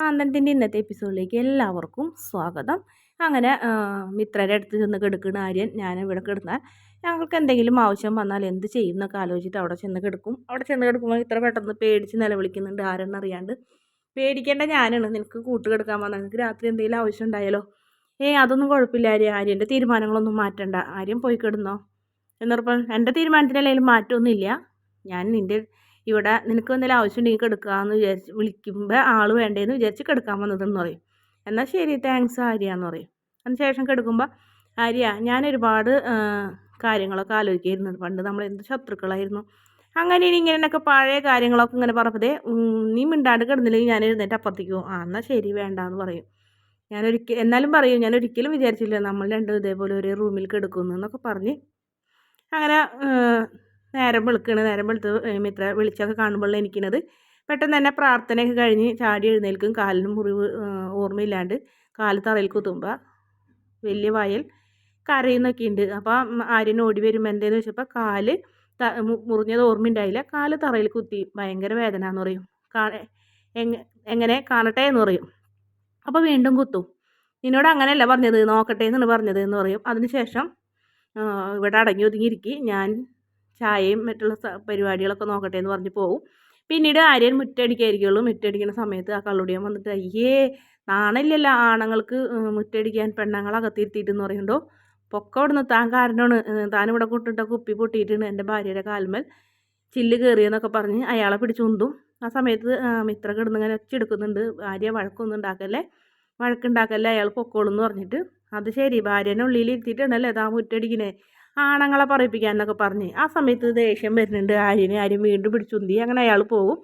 ആന്തനത്തിന്റെ ഇന്നത്തെ എപ്പിസോഡിലേക്ക് എല്ലാവർക്കും സ്വാഗതം. അങ്ങനെ മിത്രരെ അടുത്ത് ചെന്ന് കിടക്കുന്ന ആര്യൻ ഞാൻ ഇവിടെ കിടന്നാൽ ഞങ്ങൾക്ക് എന്തെങ്കിലും ആവശ്യം വന്നാൽ എന്ത് ചെയ്യും എന്നൊക്കെ ആലോചിച്ചിട്ട് അവിടെ ചെന്ന് കിടക്കും. അവിടെ ചെന്ന് കിടക്കുമ്പോൾ ഇത്ര പെട്ടെന്ന് പേടിച്ച് നിലവിളിക്കുന്നുണ്ട് ആരെന്നറിയാണ്ട് പേടിക്കേണ്ട ഞാനാണ്. നിനക്ക് കൂട്ട് കിടക്കാൻ വന്നാൽ നിനക്ക് രാത്രി എന്തെങ്കിലും ആവശ്യം ഉണ്ടായാലോ? ഏ അതൊന്നും കുഴപ്പമില്ല ആര്യ ആര്യന്റെ തീരുമാനങ്ങളൊന്നും മാറ്റണ്ട. ആര്യം പോയി കിടന്നോ? എന്നുറപ്പം എന്റെ തീരുമാനത്തിനല്ലെങ്കിലും മാറ്റമൊന്നുമില്ല. ഞാൻ നിന്റെ ഇവിടെ നിനക്ക് എന്തെങ്കിലും ആവശ്യം ഉണ്ടെങ്കിൽ എന്ന് വിചാരിച്ച് വിളിക്കുമ്പോൾ ആൾ വേണ്ടേന്ന് വിചാരിച്ച് കിടക്കാൻ വന്നതെന്ന് പറയും. എന്നാൽ ശരി താങ്ക്സ് ആര്യ എന്ന് പറയും. അതിന് ശേഷം കിടക്കുമ്പോൾ ആര്യ ഞാൻ ഒരുപാട് കാര്യങ്ങളൊക്കെ ആലോചിക്കായിരുന്നു. പണ്ട് നമ്മൾ എന്ത് ശത്രുക്കളായിരുന്നു. അങ്ങനെ ഇനി ഇങ്ങനെയൊക്കെ പഴയ കാര്യങ്ങളൊക്കെ ഇങ്ങനെ പറഞ്ഞതേ നീ മിണ്ടാണ്ട് കിടന്നില്ലെങ്കിൽ ഞാൻ എഴുന്നേറ്റ് അപ്പുറത്തേക്ക് പോകും. ആ എന്നാൽ ശരി വേണ്ട എന്ന് പറയും. ഞാൻ ഞാനൊരിക്കൽ എന്നാലും പറയും ഞാൻ ഒരിക്കലും വിചാരിച്ചില്ല നമ്മൾ രണ്ടും ഇതേപോലെ ഒരേ റൂമിൽ കിടക്കുന്നു എന്നൊക്കെ പറഞ്ഞ് അങ്ങനെ നേരം വിളിക്കണ്. നേരം വിളിത്ത് മിത്ര വിളിച്ചൊക്കെ കാണുമ്പോൾ എനിക്കണത്. പെട്ടെന്ന് തന്നെ പ്രാർത്ഥനയൊക്കെ കഴിഞ്ഞ് ചാടി എഴുന്നേൽക്കും. കാലിനും മുറിവ് ഓർമ്മയില്ലാണ്ട് കാൽ തറയിൽ കുത്തുമ്പോൾ വലിയ വയൽ കരയുന്നൊക്കെ ഉണ്ട് അപ്പോൾ ആര്യൻ ഓടി വരുമ്പോൾ എന്തേന്ന് വെച്ചപ്പോൾ കാൽ ത മുറിഞ്ഞത് ഓർമ്മയുണ്ടായില്ല. കാൽ തറയിൽ കുത്തി. ഭയങ്കര വേദന എന്ന് പറയും എങ്ങനെ കാണട്ടെ എന്ന് പറയും. അപ്പോൾ വീണ്ടും കുത്തും. നിന്നോട് അങ്ങനെയല്ല പറഞ്ഞത്. നോക്കട്ടെ എന്നാണ് പറഞ്ഞത് എന്ന് പറയും. അതിനുശേഷം ഇവിടെ അടങ്ങി ഒതുങ്ങിയിരിക്കും ഞാൻ ചായയും മറ്റുള്ള പരിപാടികളൊക്കെ നോക്കട്ടെ എന്ന് പറഞ്ഞ് പോകും പിന്നീട് ആര്യൻ മുറ്റടിക്കായിരിക്കുള്ളൂ മുറ്റടിക്കുന്ന സമയത്ത് ആ കള്ളുടിയൻ വന്നിട്ട് അയ്യേ നാണില്ലല്ലോ ആണുങ്ങൾക്ക് മുറ്റടിക്കാൻ പെണ്ണുങ്ങളകത്തിരുത്തിയിട്ടെന്ന് പറയുമ്പോൾ പൊക്ക ഇവിടുന്ന് താൻ കാരണമാണ് താനിവിടെ കൂട്ടിട്ട് കുപ്പി പൊട്ടിയിട്ടുണ്ട് എന്റെ ഭാര്യയുടെ കാൽമൽ. ചില്ല് കയറിയെന്നൊക്കെ പറഞ്ഞ് അയാളെ പിടിച്ചുന്തും ആ സമയത്ത് മിത്ര കിടന്നിങ്ങനെ ഒച്ചെടുക്കുന്നുണ്ട്. ഭാര്യ വഴക്കൊന്നും ഉണ്ടാക്കല്ലേ വഴക്കുണ്ടാക്കല്ലേ? അയാൾ പൊക്കോളെന്ന് പറഞ്ഞിട്ട്. അത് ശരി ഭാര്യനെ ഉള്ളിൽ ഇരുത്തിയിട്ടുണ്ടല്ലേ താൻ മുറ്റടിക്കണേ? ആണുങ്ങളെ പറയിപ്പിക്കാൻ എന്നൊക്കെ പറഞ്ഞ്. ആ സമയത്ത് ദേഷ്യം വരുന്നുണ്ട്. ആര്യനെ ആര്യം വീണ്ടും പിടിച്ചുന്തി. അങ്ങനെ അയാൾ പോകും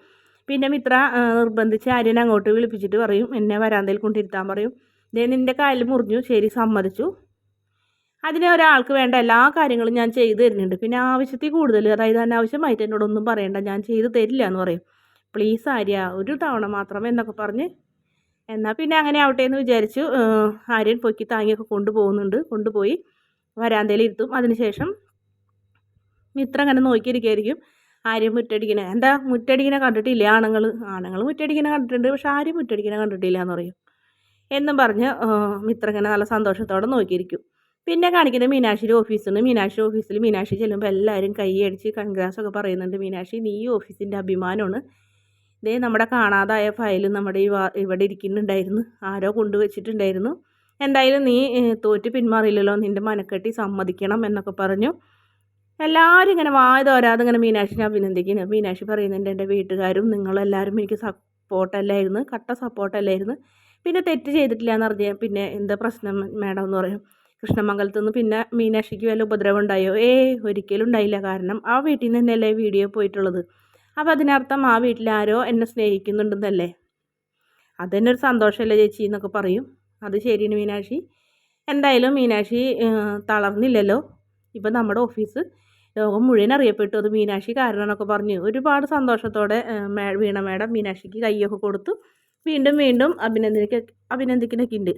പിന്നെ മിത്ര നിർബന്ധിച്ച് ആര്യനെ അങ്ങോട്ട് വിളിപ്പിച്ചിട്ട് പറയും. എന്നെ വരാന്തയിൽ കൊണ്ടിരുത്താൻ പറയും. ദേ നിന്റെ കാലിൽ മുറിഞ്ഞു. ശരി സമ്മതിച്ചു. അതിനെ ഒരാൾക്ക് വേണ്ട എല്ലാ കാര്യങ്ങളും ഞാൻ ചെയ്തു തരുന്നുണ്ട്. പിന്നെ ആവശ്യത്തിൽ കൂടുതൽ അതായത് അനാവശ്യമായിട്ട് എന്നോടൊന്നും പറയണ്ട. ഞാൻ ചെയ്തു തരില്ല എന്ന് പറയും. പ്ലീസ് ആര്യ ഒരു തവണ മാത്രമേ എന്നൊക്കെ പറഞ്ഞ്. എന്നാൽ പിന്നെ അങ്ങനെ ആവട്ടെ എന്ന് വിചാരിച്ചു. ആര്യൻ പൊക്കി താങ്ങിയൊക്കെ കൊണ്ടുപോകുന്നുണ്ട്. കൊണ്ടുപോയി. വരാന്തയിൽ ഇരുത്തും അതിനുശേഷം മിത്ര അങ്ങനെ നോക്കിയിരിക്കുകയായിരിക്കും ആരും മുറ്റടിക്കണേ. എന്താ? മുറ്റടിക്കണ കണ്ടിട്ടില്ല? ആണുങ്ങൾ ആണുങ്ങൾ മുറ്റടിക്കണ കണ്ടിട്ടുണ്ട്. പക്ഷെ ആരും മുറ്റടിക്കണ കണ്ടിട്ടില്ല എന്ന് പറയും. എന്നും പറഞ്ഞ് മിത്ര ഇങ്ങനെ നല്ല സന്തോഷത്തോടെ നോക്കിയിരിക്കും. പിന്നെ കാണിക്കുന്നത് മീനാക്ഷിയുടെ ഓഫീസിൽ മീനാക്ഷി ഓഫീസിൽ മീനാക്ഷി ചെല്ലുമ്പോൾ എല്ലാവരും കൈയടിച്ച് കൺഗ്രാസ് ഒക്കെ പറയുന്നുണ്ട്. മീനാക്ഷി നീ ഈ ഓഫീസിന്റെ അഭിമാനമാണ്. ഇതേ നമ്മുടെ കാണാതായ ഫയൽ നമ്മുടെ ഈ ഇവിടെ ഇരിക്കുന്നുണ്ടായിരുന്നു. ആരോ കൊണ്ടുവച്ചിട്ടുണ്ടായിരുന്നു. എന്തായാലും നീ തോറ്റ് പിന്മാറിയില്ലല്ലോ. നിന്റെ മനക്കെട്ടി സമ്മതിക്കണം എന്നൊക്കെ പറഞ്ഞു. എല്ലാവരും ഇങ്ങനെ വായ തോരാതെ ഇങ്ങനെ മീനാക്ഷിനെ അഭിനന്ദിക്കുന്നു മീനാക്ഷി പറയുന്നുണ്ട് എന്റെ വീട്ടുകാരും നിങ്ങളെല്ലാവരും എനിക്ക് സപ്പോർട്ടല്ലായിരുന്നു കട്ട സപ്പോർട്ടല്ലായിരുന്നു. പിന്നെ തെറ്റ് ചെയ്തിട്ടില്ല എന്ന് പറഞ്ഞാൽ പിന്നെ എന്താ പ്രശ്നം മാഡം എന്ന് പറയും. കൃഷ്ണമംഗലത്ത് നിന്ന് പിന്നെ മീനാക്ഷിക്ക് വല്ല ഉപദ്രവം ഉണ്ടായോ? ഏ ഒരിക്കലും ഉണ്ടായില്ല. കാരണം ആ വീട്ടിൽ നിന്ന് തന്നെയല്ലേ വീഡിയോ പോയിട്ടുള്ളത്. അപ്പോൾ അതിനർത്ഥം ആ വീട്ടിൽ ആരോ എന്നെ സ്നേഹിക്കുന്നുണ്ടെന്നല്ലേ? അതെന്നെ ഒരു സന്തോഷമല്ലേ ചേച്ചി? എന്നൊക്കെ പറയും. അത് ശരിയാണ് മീനാക്ഷി. എന്തായാലും മീനാക്ഷി തളർന്നില്ലല്ലോ. ഇപ്പം നമ്മുടെ ഓഫീസ് ലോകം മുഴുവൻ അറിയപ്പെട്ടു. അത് മീനാക്ഷി കാരണമെന്നൊക്കെ പറഞ്ഞു. ഒരുപാട് സന്തോഷത്തോടെ വീണ മേഡം മീനാക്ഷിക്ക് കൈയൊക്കെ കൊടുത്തു. വീണ്ടും വീണ്ടും അഭിനന്ദിക്ക അഭിനന്ദിക്കുന്നൊക്കെ ഉണ്ട്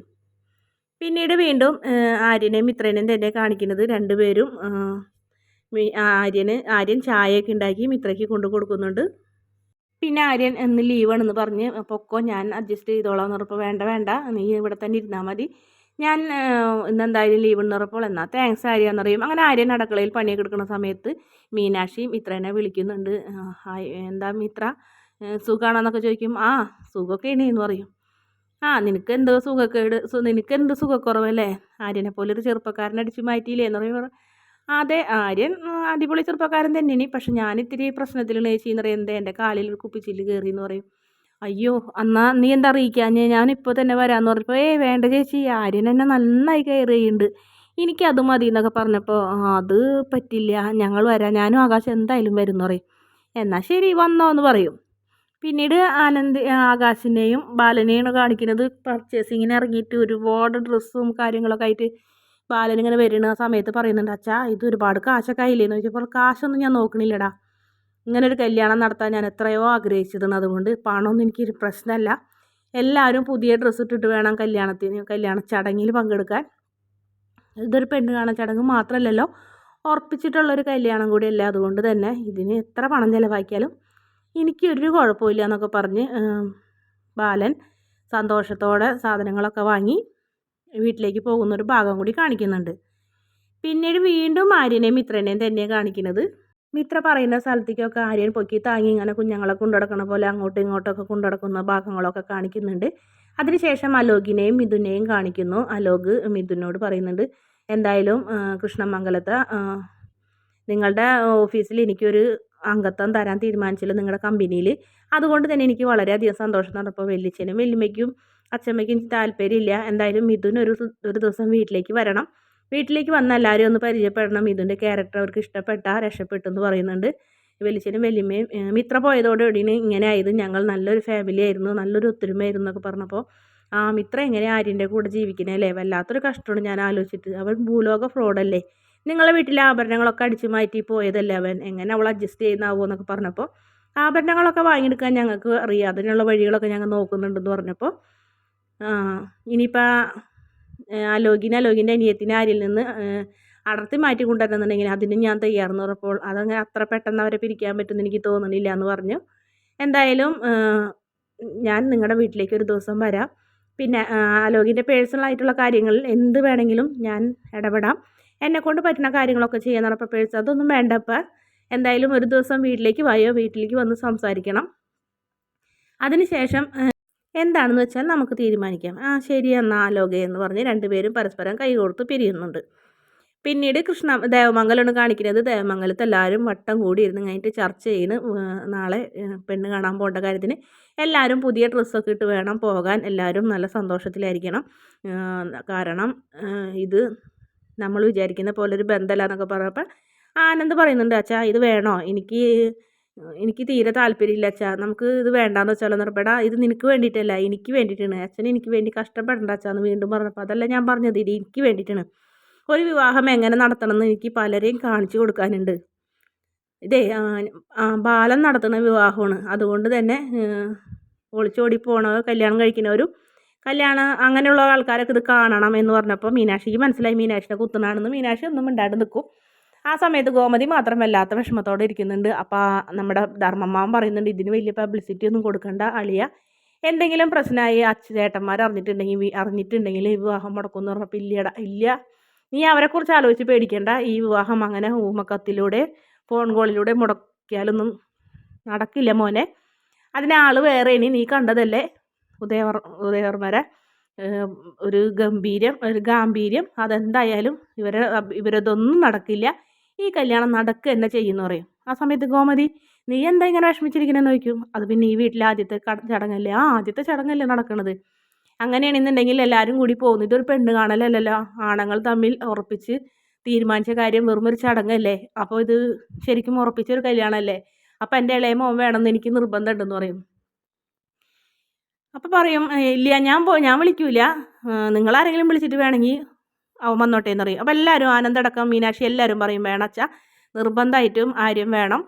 പിന്നീട് വീണ്ടും ആര്യനെയും മിത്രനെയും തന്നെ കാണിക്കുന്നത് രണ്ടുപേരും ആര്യന് ആര്യൻ ചായയൊക്കെ ഉണ്ടാക്കി മിത്രയ്ക്ക് കൊണ്ടു കൊടുക്കുന്നുണ്ട്. പിന്നെ ആര്യൻ എന്ന് ലീവാണെന്ന് പറഞ്ഞ് പൊക്കോ ഞാൻ അഡ്ജസ്റ്റ് ചെയ്തോളാം എന്ന് പറഞ്ഞപ്പോൾ വേണ്ട വേണ്ട നീ ഇവിടെ തന്നെ ഇരുന്നാൽ മതി. ഞാൻ ഇന്നെന്തായാലും ലീവ് എന്ന് പറഞ്ഞപ്പോൾ എന്നാൽ താങ്ക്സ് ആര്യ എന്നറിയും അങ്ങനെ ആര്യൻ അടുക്കളയിൽ പണിയൊക്കെ എടുക്കുന്ന സമയത്ത് മീനാക്ഷിയും മിത്രനെ വിളിക്കുന്നുണ്ട്. എന്താ മിത്ര? സുഖമാണെന്നൊക്കെ ചോദിക്കും. ആ സുഖമൊക്കെ ഇനി എന്ന് പറയും. ആ നിനക്ക് എന്തോ സുഖക്കേട് നിനക്ക് എന്ത് സുഖക്കുറവല്ലേ? ആര്യനെ പോലെ ഒരു ചെറുപ്പക്കാരനെ അടിച്ച് മാറ്റിയില്ലേ എന്ന് പറയുമ്പോൾ അതെ ആര്യൻ അടിപൊളി ചെറുപ്പക്കാരൻ തന്നെയാണ്. പക്ഷെ ഞാൻ ഇത്തിരി പ്രശ്നത്തിലാണ് ചേച്ചി എന്ന് പറയുന്നത് എന്റെ കാലിൽ ഒരു കുപ്പിച്ചില്ല് കയറി എന്ന് പറയും. അയ്യോ എന്നാൽ നീ എന്താ അറിയിക്കാൻ ഞാൻ ഇപ്പോൾ തന്നെ വരാമെന്ന് പറഞ്ഞപ്പോൾ ഏ വേണ്ട ചേച്ചി ആര്യൻ എന്നെ നന്നായി കയറിയുണ്ട് എനിക്കത് മതി എന്നൊക്കെ പറഞ്ഞപ്പോൾ അത് പറ്റില്ല. ഞങ്ങൾ വരാം. ഞാനും ആകാശം എന്തായാലും വരും എന്ന് പറയും. എന്നാൽ ശരി വന്നോ എന്ന് പറയും. പിന്നീട് ആനന്ദ് ആകാശിനെയും ബാലനെയാണ് കാണിക്കുന്നത്. പർച്ചേസിങ്ങിന് ഇറങ്ങിയിട്ട് ഒരുപാട് ഡ്രസ്സും കാര്യങ്ങളൊക്കെ ആയിട്ട് ബാലൻ ഇങ്ങനെ വരുന്ന സമയത്ത് പറയുന്നുണ്ട് അച്ഛാ ഇത് ഒരുപാട് കാശൊക്കെ ആയില്ലേന്ന് ചോദിച്ചപ്പോൾ കാശൊന്നും ഞാൻ നോക്കണില്ലടാ. ഇങ്ങനെ ഒരു കല്യാണം നടത്താൻ ഞാൻ എത്രയോ ആഗ്രഹിച്ചിരുന്നു അതുകൊണ്ട് പണമൊന്നും എനിക്കൊരു പ്രശ്നമല്ല. എല്ലാവരും പുതിയ ഡ്രസ്സ് ഇട്ടിട്ട് വേണം കല്യാണത്തിന് കല്യാണ ചടങ്ങിൽ പങ്കെടുക്കാൻ. ഇതൊരു പെണ്ണ് കാണാൻ ചടങ്ങ് മാത്രമല്ലല്ലോ ഉറപ്പിച്ചിട്ടുള്ളൊരു കല്യാണം കൂടിയല്ല? അതുകൊണ്ട് തന്നെ ഇതിന് എത്ര പണം ചിലവാക്കിയാലും എനിക്കൊരു കുഴപ്പമില്ല എന്നൊക്കെ പറഞ്ഞ് ബാലൻ സന്തോഷത്തോടെ സാധനങ്ങളൊക്കെ വാങ്ങി. വീട്ടിലേക്ക് പോകുന്ന ഒരു ഭാഗം കൂടി കാണിക്കുന്നുണ്ട്. പിന്നീട് വീണ്ടും ആര്യനെയും മിത്രനെയും തന്നെയാണ് കാണിക്കുന്നത്. മിത്ര പറയുന്ന സ്ഥലത്തേക്കൊക്കെ ആര്യൻ പൊക്കി താങ്ങി ഇങ്ങനെ കുഞ്ഞുങ്ങളെ കൊണ്ടുനടക്കണ പോലെ അങ്ങോട്ടും ഇങ്ങോട്ടൊക്കെ കൊണ്ടുനടക്കുന്ന ഭാഗങ്ങളൊക്കെ കാണിക്കുന്നുണ്ട്. അതിനുശേഷം അലോകിനെയും മിഥുനെയും കാണിക്കുന്നു. അലോക് മിഥുനോട് പറയുന്നുണ്ട് എന്തായാലും കൃഷ്ണമംഗലത്തെ നിങ്ങളുടെ ഓഫീസിൽ എനിക്കൊരു അംഗത്വം തരാൻ തീരുമാനിച്ചല്ലോ നിങ്ങളുടെ കമ്പനിയിൽ. അതുകൊണ്ട് തന്നെ എനിക്ക് വളരെയധികം സന്തോഷം നടപ്പോൾ വല്യച്ഛനും വല്യമ്മയ്ക്കും അച്ഛമ്മയ്ക്കും താല്പര്യമില്ല. എന്തായാലും മിഥുൻ ഒരു ഒരു ദിവസം വീട്ടിലേക്ക് വരണം. വീട്ടിലേക്ക് വന്ന എല്ലാവരും ഒന്ന് പരിചയപ്പെടണം. മിഥുന്റെ ക്യാരക്ടർ അവർക്ക് ഇഷ്ടപ്പെട്ട രക്ഷപ്പെട്ടു എന്ന് പറയുന്നുണ്ട്. വലിച്ചനും വലിയമ്മയും മിത്ര പോയതോടുകൂടിയാണ് ഇങ്ങനെ ആയത്. ഞങ്ങൾ നല്ലൊരു ഫാമിലി ആയിരുന്നു നല്ലൊരു ഒത്തൊരുമയായിരുന്നു എന്നൊക്കെ പറഞ്ഞപ്പോൾ ആ മിത്ര എങ്ങനെ ആര്യന്റെ കൂടെ ജീവിക്കണേ അല്ലേ? വല്ലാത്തൊരു കഷ്ടമാണ് ഞാൻ ആലോചിച്ചിട്ട്. അവൻ ഭൂലോക ഫ്രോഡല്ലേ നിങ്ങളെ വീട്ടിലെ ആഭരണങ്ങളൊക്കെ അടിച്ചു മാറ്റി പോയതല്ലേ അവൻ? എങ്ങനെ അവൾ അഡ്ജസ്റ്റ് ചെയ്യുന്നാവോ എന്നൊക്കെ പറഞ്ഞപ്പോൾ ആഭരണങ്ങളൊക്കെ വാങ്ങിയെടുക്കാൻ ഞങ്ങൾക്ക് അറിയാം. അതിനുള്ള വഴികളൊക്കെ ഞങ്ങൾ നോക്കുന്നുണ്ടെന്ന് പറഞ്ഞപ്പോൾ ഇനിയിപ്പോൾ ആ ലോഗിനെ ലോഗിന്റെ അനിയത്തിനെ ആരിൽ നിന്ന് അടർത്തി മാറ്റി കൊണ്ടുവരണമെന്നുണ്ടെങ്കിൽ അതിന് ഞാൻ തയ്യാറെന്ന് പറഞ്ഞപ്പോൾ അതങ്ങനെ അത്ര പെട്ടെന്ന് അവരെ പിരിക്കാൻ പറ്റുമെന്ന് എനിക്ക് തോന്നുന്നില്ല എന്ന് പറഞ്ഞു. എന്തായാലും ഞാൻ നിങ്ങളുടെ വീട്ടിലേക്ക് ഒരു ദിവസം വരാം. പിന്നെ ആലോകിന്റെ പേഴ്സണൽ ആയിട്ടുള്ള കാര്യങ്ങളിൽ എന്ത് വേണമെങ്കിലും ഞാൻ ഇടപെടാം. എന്നെക്കൊണ്ട് പറ്റുന്ന കാര്യങ്ങളൊക്കെ ചെയ്യാൻ പറഞ്ഞപ്പോൾ പേഴ്സ് അതൊന്നും വേണ്ടപ്പോൾ എന്തായാലും ഒരു ദിവസം വീട്ടിലേക്ക് വായോ വീട്ടിലേക്ക് വന്ന് സംസാരിക്കണം. അതിനുശേഷം എന്താണെന്ന് വെച്ചാൽ നമുക്ക് തീരുമാനിക്കാം. ആ ശരി എന്നാൽ ആലോകെ എന്ന് പറഞ്ഞ് രണ്ടുപേരും പരസ്പരം കൈകോർത്ത് പിരിയുന്നുണ്ട്. പിന്നീട് കൃഷ്ണ ദേവമംഗലമാണ് കാണിക്കുന്നത്. ദേവമംഗലത്ത് എല്ലാവരും വട്ടം കൂടി ഇരുന്ന് കഴിഞ്ഞിട്ട് ചർച്ച ചെയ്യുന്നു നാളെ പെണ്ണ് കാണാൻ പോകേണ്ട കാര്യത്തിന്. എല്ലാവരും പുതിയ ഡ്രസ്സൊക്കെ ഇട്ട് വേണം പോകാൻ. എല്ലാവരും നല്ല സന്തോഷത്തിലായിരിക്കണം. കാരണം ഇത് നമ്മൾ വിചാരിക്കുന്ന പോലെ ഒരു ബന്ധമല്ല എന്നൊക്കെ പറഞ്ഞപ്പോൾ ആനന്ദ് പറയുന്നുണ്ട് അച്ഛാ ഇത് വേണോ? എനിക്ക് എനിക്ക് തീരെ താല്പര്യമില്ല അച്ഛാ. നമുക്ക് ഇത് വേണ്ടാന്ന് വെച്ചാലോ നിർബടാ ഇത് നിനക്ക് വേണ്ടിയിട്ടല്ല എനിക്ക് വേണ്ടിയിട്ടാണ്. അച്ഛൻ എനിക്ക് വേണ്ടി കഷ്ടപ്പെടണ്ട അച്ഛാന്ന് വീണ്ടും പറഞ്ഞപ്പോൾ അതല്ല ഞാൻ പറഞ്ഞത് ഇത് എനിക്ക് വേണ്ടിയിട്ടാണ്. ഒരു വിവാഹം എങ്ങനെ നടത്തണമെന്ന് എനിക്ക് പലരെയും കാണിച്ചു കൊടുക്കാനുണ്ട്. ഇതേ ബാലം നടത്തുന്ന വിവാഹമാണ്. അതുകൊണ്ട് തന്നെ ഒളിച്ചോടി പോണ കല്യാണം കഴിക്കുന്നവരും കല്യാണം അങ്ങനെയുള്ള ആൾക്കാരൊക്കെ ഇത് കാണണം എന്ന് പറഞ്ഞപ്പോൾ മീനാക്ഷിക്ക് മനസ്സിലായി. മീനാക്ഷിനെ കുത്തുന്നാണെന്ന് മീനാക്ഷി ഒന്നും മിണ്ടാണ്ട് നിൽക്കും ആ സമയത്ത് ഗോമതി മാത്രം വല്ലാത്ത വിഷമത്തോടെ ഇരിക്കുന്നുണ്ട്. അപ്പോൾ നമ്മുടെ ധർമ്മമാവൻ പറയുന്നുണ്ട് ഇതിന് വലിയ പബ്ലിസിറ്റി ഒന്നും കൊടുക്കണ്ട അളിയ. എന്തെങ്കിലും പ്രശ്നമായി അച്ഛേട്ടന്മാർ അറിഞ്ഞിട്ടുണ്ടെങ്കിൽ അറിഞ്ഞിട്ടുണ്ടെങ്കിൽ ഈ വിവാഹം മുടക്കുമെന്ന് പറഞ്ഞപ്പോൾ ഇല്ലട ഇല്ല. നീ അവരെക്കുറിച്ച് ആലോചിച്ച് പേടിക്കേണ്ട. ഈ വിവാഹം അങ്ങനെ ഊമക്കത്തിലൂടെ ഫോൺ കോളിലൂടെ മുടക്കിയാലൊന്നും നടക്കില്ല മോനെ. അതിന് ആൾ വേറെ ഇനി നീ കണ്ടതല്ലേ? ഉദയവർ ഉദയവർമ്മരെ ഒരു ഗംഭീര്യം ഒരു ഗാംഭീര്യം. അതെന്തായാലും ഇവരെ ഇവരതൊന്നും നടക്കില്ല. ഈ കല്യാണം നടക്കുക തന്നെ ചെയ്യുന്നു പറയും. ആ സമയത്ത് ഗോമതി നീ എന്താ ഇങ്ങനെ വിഷമിച്ചിരിക്കണമെന്ന് ചോദിക്കും. അത് പിന്നെ ഈ വീട്ടിലെ ആദ്യത്തെ ചടങ്ങല്ലേ? ആ ആദ്യത്തെ ചടങ്ങല്ലേ നടക്കുന്നത് അങ്ങനെയാണെന്നുണ്ടെങ്കിൽ എല്ലാവരും കൂടി പോകുന്നു. ഇതൊരു പെണ്ണ് കാണലല്ലല്ലോ? ആണുങ്ങൾ തമ്മിൽ ഉറപ്പിച്ച് തീരുമാനിച്ച കാര്യം വെറും ഒരു ചടങ്ങല്ലേ? അപ്പോൾ ഇത് ശരിക്കും ഉറപ്പിച്ചൊരു കല്യാണമല്ലേ അപ്പോൾ എന്റെ ഇളയ മോൻ വേണമെന്ന് എനിക്ക് നിർബന്ധമുണ്ടെന്ന് പറയും. അപ്പോൾ പറയും ഇല്ല ഞാൻ പോ ഞാൻ വിളിക്കൂല. നിങ്ങളാരെങ്കിലും വിളിച്ചിട്ട് വേണമെങ്കിൽ അവൻ വന്നോട്ടെ എന്ന് അപ്പോൾ എല്ലാവരും ആനന്ദടക്കം മീനാക്ഷി എല്ലാവരും പറയും വേണച്ച നിർബന്ധമായിട്ടും ആര്യം വേണം.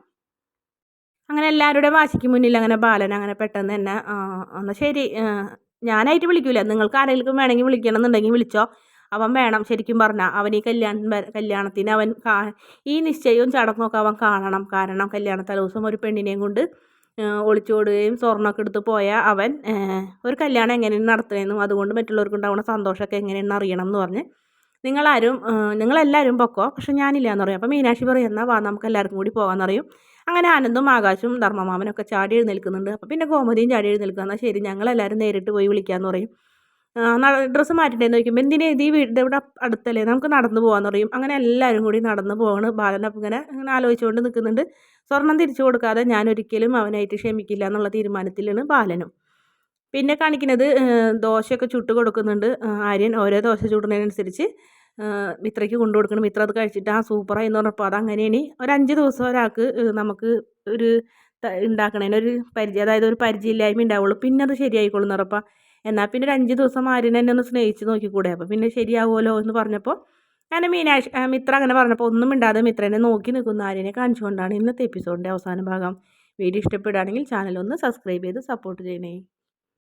അങ്ങനെ എല്ലാവരുടെ വാശിക്ക് മുന്നിൽ അങ്ങനെ ബാലൻ അങ്ങനെ പെട്ടെന്ന് തന്നെ എന്നാൽ ശരി ഞാനായിട്ട് വിളിക്കൂല. നിങ്ങൾക്ക് ആരെങ്കിലും വേണമെങ്കിൽ വിളിക്കണം എന്നുണ്ടെങ്കിൽ വിളിച്ചോ. അവൻ വേണം ശരിക്കും പറഞ്ഞാൽ അവൻ ഈ കല്യാണം കല്യാണത്തിന് അവൻ ഈ നിശ്ചയവും ചടങ്ങൊക്കെ അവൻ കാണണം. കാരണം കല്യാണ തലേദിവസം ഒരു പെണ്ണിനെയും കൊണ്ട് ഒളിച്ചോടുകയും സ്വർണമൊക്കെ എടുത്ത് പോയ അവൻ ഒരു കല്യാണം എങ്ങനെയാണ് നടത്തുന്നതെന്നും അതുകൊണ്ട് മറ്റുള്ളവർക്ക് ഉണ്ടാവുന്ന സന്തോഷമൊക്കെ എങ്ങനെയാണെന്ന് അറിയണം എന്ന് പറഞ്ഞ് നിങ്ങളാരും നിങ്ങളെല്ലാവരും പൊക്കോ? പക്ഷെ ഞാനില്ല എന്ന് പറയും. അപ്പോൾ മീനാക്ഷി പറയും എന്നാൽ വാ നമുക്ക് എല്ലാവർക്കും കൂടി പോകാമെന്ന് പറയും. അങ്ങനെ ആനന്ദും ആകാശും ധർമ്മമാമനൊക്കെ ചാടി എഴുന്നേൽക്കുന്നുണ്ട്. അപ്പോൾ പിന്നെ ഗോമതിയും ചാടി എഴുന്നേൽക്കുക. എന്നാൽ ശരി ഞങ്ങളെല്ലാവരും നേരിട്ട് പോയി വിളിക്കാമെന്ന് പറയും. ഡ്രസ്സ് മാറ്റിട്ടേന്ന് ചോദിക്കുമ്പോൾ എന്തിനാ ഇത് ഈ വീടിന്റെ ഇവിടെ അടുത്തല്ലേ? നമുക്ക് നടന്നു പോകാമെന്ന് പറയും. അങ്ങനെ എല്ലാവരും കൂടി നടന്നു പോവാണ്. ബാലനെ ഇങ്ങനെ അങ്ങനെ ആലോചിച്ചുകൊണ്ട് നിൽക്കുന്നുണ്ട്. സ്വർണം തിരിച്ചു കൊടുക്കാതെ ഞാൻ ഒരിക്കലും അവനായിട്ട് ക്ഷമിക്കില്ല എന്നുള്ള തീരുമാനത്തിലാണ് ബാലനും. പിന്നെ കാണിക്കുന്നത് ദോശയൊക്കെ ചുട്ട് കൊടുക്കുന്നുണ്ട് ആര്യൻ. ഓരോ ദോശ ചുടുന്നതിനനുസരിച്ച് മിത്രയ്ക്ക് കൊണ്ടു കൊടുക്കണം മിത്ര അത് കഴിച്ചിട്ട് ആ സൂപ്പറായി എന്ന് പറഞ്ഞപ്പോൾ അതങ്ങനെയാണ് ഒരു അഞ്ച് ദിവസം ഒരാൾക്ക് നമുക്ക് ഒരു ഉണ്ടാക്കണതിനൊരു പരിചയം അതായത് ഒരു പരിചയമില്ലായ്മ ഉണ്ടാവുള്ളൂ. പിന്നെ അത് ശരിയായിക്കോളും എന്ന് പറഞ്ഞപ്പോൾ എന്നാൽ പിന്നെ ഒരു അഞ്ച് ദിവസം ആര്യനെ എന്നെ ഒന്ന് സ്നേഹിച്ച് നോക്കിക്കൂടെ? അപ്പോൾ പിന്നെ ശരിയാവുമല്ലോ എന്ന് പറഞ്ഞപ്പോൾ ഞാൻ മീനാക്ഷി മിത്ര അങ്ങനെ പറഞ്ഞപ്പോൾ ഒന്നും ഇണ്ടാതെ മിത്രനെ നോക്കി നിൽക്കുന്ന ആര്യനെ കാണിച്ചുകൊണ്ടാണ് ഇന്നത്തെ എപ്പിസോഡിന്റെ അവസാന ഭാഗം. വീഡിയോ ഇഷ്ടപ്പെടുകയാണെങ്കിൽ ചാനൽ ഒന്ന് സബ്സ്ക്രൈബ് ചെയ്ത് സപ്പോർട്ട് ചെയ്യണേ.